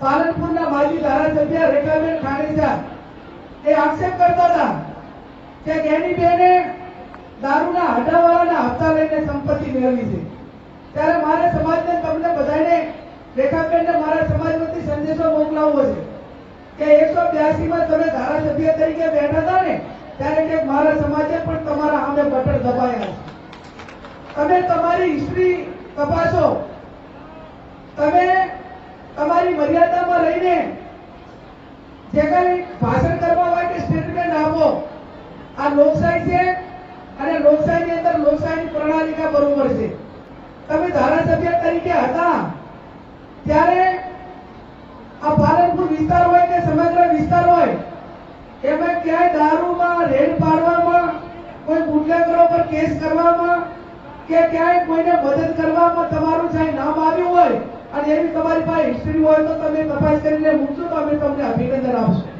પાલનપુરના માજી ધારાસભ્ય રેખાબેન ખાણેજા એ આક્ષેપ કરતા હતા કે એની બેને દારૂના હટાવાળાના હપ્તા લઈને સંપત્તિ મેળવી છે. ત્યારે મારે સમાજને તમને બધાને રેખાબેનને મારા સમાજ વતી સંદેશો મોકલાવવો છે કે એકસો બ્યાસી માં તમે ધારાસભ્ય તરીકે બેઠા હતા ને, ત્યારે કે મારા સમાજે પણ તમારા સામે બટર દબાયા છે. તમે તમારી હિસ્ટ્રી તપાસો તમે તમારી મર્યાદામાં રહીને જે ભાષણ કરવા હોય કે સ્ટેટમેન્ટ આપો. આ લોકશાહી છે અને લોકશાહીની અંદર લોકશાહીની પ્રણાલિકા બરોબર છે. તમે ધારાસભ્ય તરીકે હતા. ત્યારે આ પાલનપુર વિસ્તાર હોય કે સમગ્ર વિસ્તાર હોય, એમાં ક્યાંય દારૂમાં, રેડ પાડવામાં, કોઈ બુટલેગરો પર કેસ કરવામાં કે ક્યાંય કોઈને મદદ કરવામાં તમારું સાહેબ નામ આવ્યું હોય અને એવી તમારી પાસે હિસ્ટ્રી હોય તો તમે તપાસ કરીને મૂકશો તો